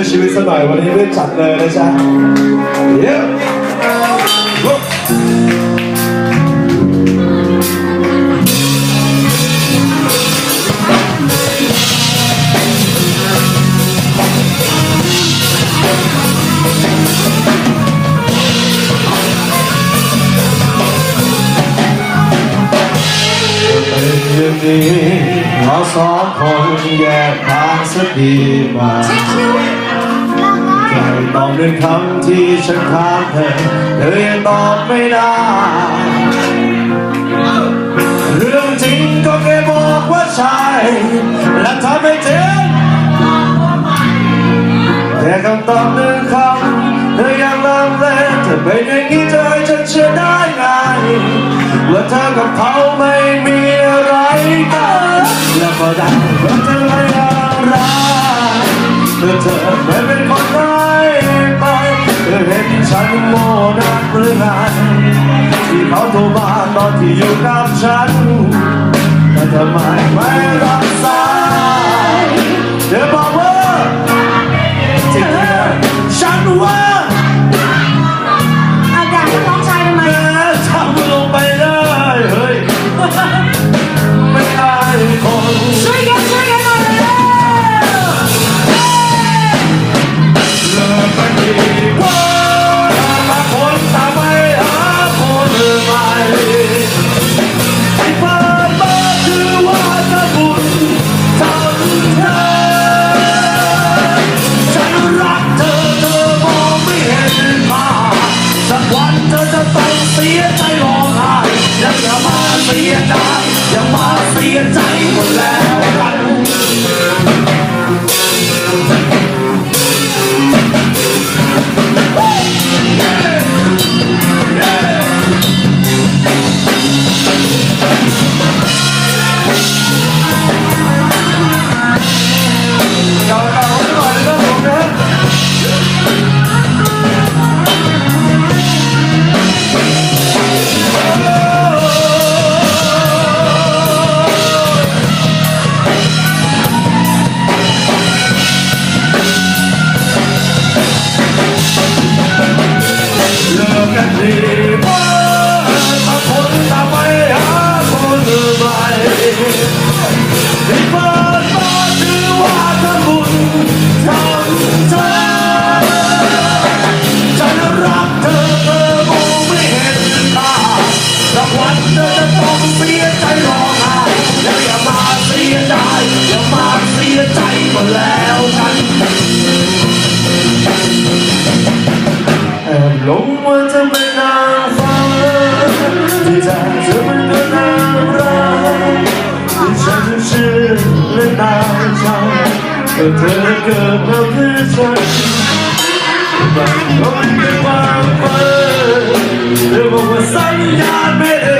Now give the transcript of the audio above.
พื่อชีวิตสักหน่อยวันนี้รีบจัดเลยนะจ๊ะเย้ลุกเป็นนี้เราสองคนแยกทางสักดีกว่า ใจตอบด้วยคำที่ฉันถามเธอเธอยังตอบไม่ได้ เรื่องจริงก็แค่บอกว่าใช่และทำไม่จริงแต่คำตอบหนึ่งคำเธอยังลังเลเธอเป็นอย่างนี้เธอให้ฉันเชื่อได้ไงว่าเธอกับเขาไม่มีอะไรกันและก็ได้ว่าเธอไม่อะไรเมื่อเธอไม่เป็นคนร้ายไป เธอเห็นฉันโมนักหรือไงที่เขาโทรมาตอนที่อยู่กับฉันแต่ทำไมไม่รัก สียใจร้องไห้แล้วอย่ามาเสียใจอย่ามาเสียใจหมดแล้ว ลิ ก็เธอเกิดมาเพื่อฉันบางคนเป็นความฝันเธอบอกว่าสัญญาณไม่เองฉันว่า